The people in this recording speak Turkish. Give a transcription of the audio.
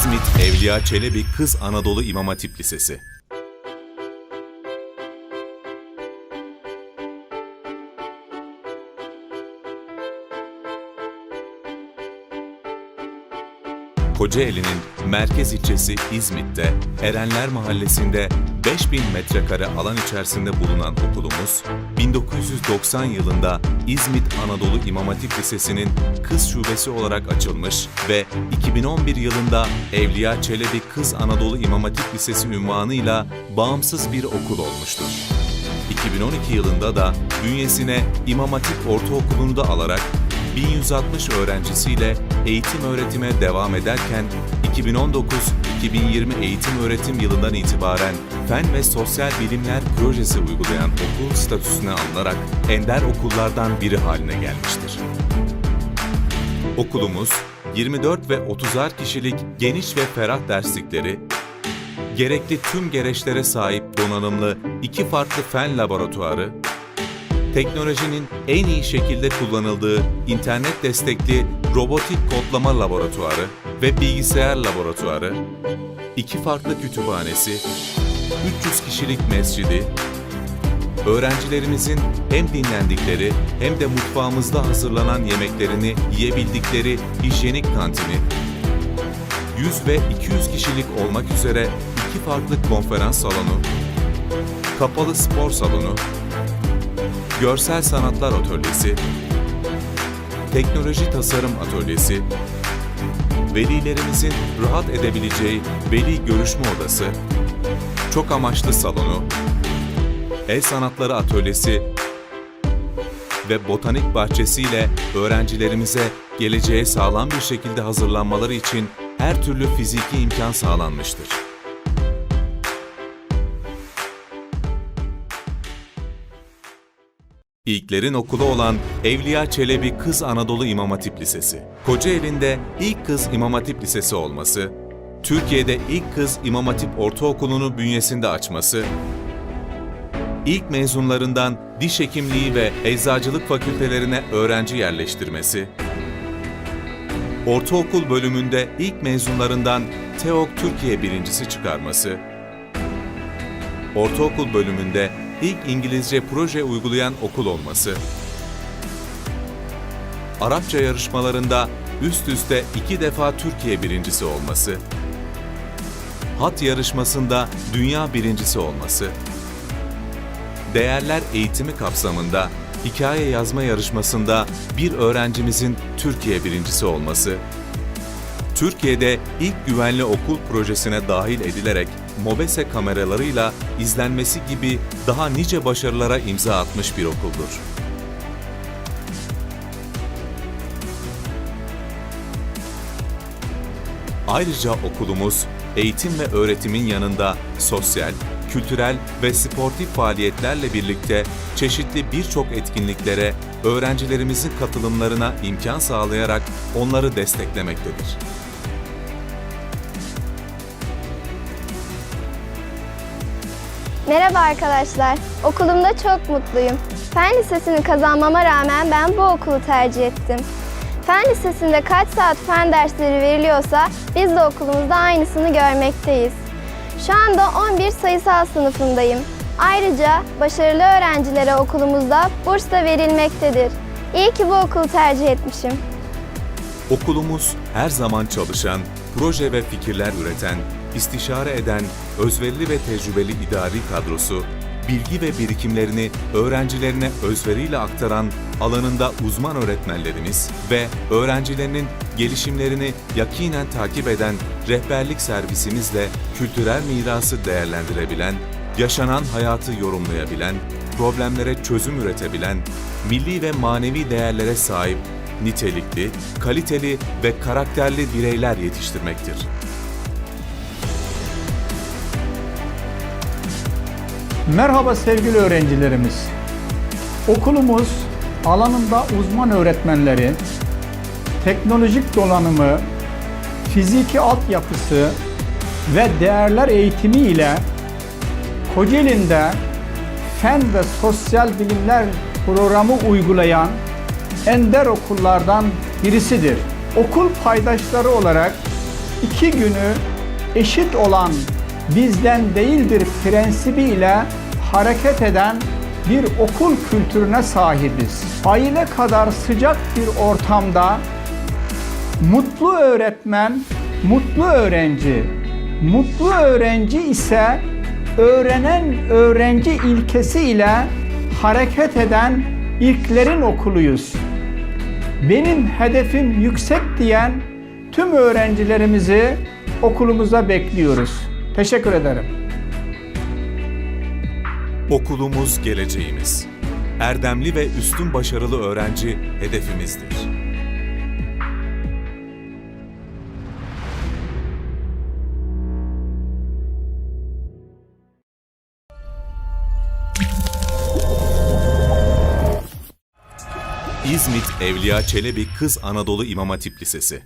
İzmit Evliya Çelebi Kız Anadolu İmam Hatip Lisesi. Kocaeli'nin merkez ilçesi İzmit'te Erenler Mahallesi'nde 5000 metrekare alan içerisinde bulunan okulumuz, 1990 yılında İzmit Anadolu İmam Hatip Lisesi'nin kız şubesi olarak açılmış ve 2011 yılında Evliya Çelebi Kız Anadolu İmam Hatip Lisesi unvanıyla bağımsız bir okul olmuştur. 2012 yılında da bünyesine İmam Hatip Ortaokulu'nu da alarak 1160 öğrencisiyle eğitim öğretime devam ederken 2019-2020 eğitim öğretim yılından itibaren Fen ve Sosyal Bilimler Projesi uygulayan okul statüsüne alınarak ender okullardan biri haline gelmiştir. Okulumuz 24 ve 30'ar kişilik geniş ve ferah derslikleri, gerekli tüm gereçlere sahip donanımlı iki farklı fen laboratuvarı, teknolojinin en iyi şekilde kullanıldığı internet destekli robotik kodlama laboratuvarı ve bilgisayar laboratuvarı, iki farklı kütüphanesi, 300 kişilik mescidi, öğrencilerimizin hem dinlendikleri hem de mutfağımızda hazırlanan yemeklerini yiyebildikleri hijyenik kantini, 100 ve 200 kişilik olmak üzere iki farklı konferans salonu, kapalı spor salonu, görsel sanatlar atölyesi, teknoloji tasarım atölyesi, velilerimizin rahat edebileceği veli görüşme odası, çok amaçlı salonu, el sanatları atölyesi ve botanik bahçesiyle öğrencilerimize geleceğe sağlam bir şekilde hazırlanmaları için her türlü fiziki imkan sağlanmıştır. İlklerin okulu olan Evliya Çelebi Kız Anadolu İmam Hatip Lisesi. Kocaeli'nde ilk kız İmam Hatip Lisesi olması, Türkiye'de ilk kız İmam Hatip Ortaokulu'nu bünyesinde açması, ilk mezunlarından diş hekimliği ve eczacılık fakültelerine öğrenci yerleştirmesi, ortaokul bölümünde ilk mezunlarından TEOK Türkiye birincisi çıkarması, ortaokul bölümünde ilk İngilizce proje uygulayan okul olması, Arapça yarışmalarında üst üste iki defa Türkiye birincisi olması, hat yarışmasında dünya birincisi olması, değerler eğitimi kapsamında hikaye yazma yarışmasında bir öğrencimizin Türkiye birincisi olması, Türkiye'de ilk güvenli okul projesine dahil edilerek MOBESE kameralarıyla izlenmesi gibi daha nice başarılara imza atmış bir okuldur. Ayrıca okulumuz eğitim ve öğretimin yanında sosyal, kültürel ve sportif faaliyetlerle birlikte çeşitli birçok etkinliklere öğrencilerimizin katılımlarına imkan sağlayarak onları desteklemektedir. Merhaba arkadaşlar. Okulumda çok mutluyum. Fen Lisesi'ni kazanmama rağmen ben bu okulu tercih ettim. Fen Lisesi'nde kaç saat fen dersleri veriliyorsa biz de okulumuzda aynısını görmekteyiz. Şu anda 11 sayısal sınıfındayım. Ayrıca başarılı öğrencilere okulumuzda burs da verilmektedir. İyi ki bu okulu tercih etmişim. Okulumuz her zaman çalışan, proje ve fikirler üreten, istişare eden, özverili ve tecrübeli idari kadrosu, bilgi ve birikimlerini öğrencilerine özveriyle aktaran alanında uzman öğretmenlerimiz ve öğrencilerinin gelişimlerini yakinen takip eden rehberlik servisimizle kültürel mirası değerlendirebilen, yaşanan hayatı yorumlayabilen, problemlere çözüm üretebilen, milli ve manevi değerlere sahip nitelikli, kaliteli ve karakterli bireyler yetiştirmektir. Merhaba sevgili öğrencilerimiz. Okulumuz alanında uzman öğretmenleri, teknolojik donanımı, fiziki altyapısı ve değerler eğitimi ile Kocaeli'nde fen ve sosyal bilimler programı uygulayan ender okullardan birisidir. Okul paydaşları olarak iki günü eşit olan bizden değildir prensibiyle hareket eden bir okul kültürüne sahibiz. Aile kadar sıcak bir ortamda mutlu öğretmen, mutlu öğrenci, mutlu öğrenci ise öğrenen öğrenci ilkesi ile hareket eden ilklerin okuluyuz. Benim hedefim yüksek diyen tüm öğrencilerimizi okulumuza bekliyoruz. Teşekkür ederim. Okulumuz geleceğimiz. Erdemli ve üstün başarılı öğrenci hedefimizdir. İzmit Evliya Çelebi Kız Anadolu İmam Hatip Lisesi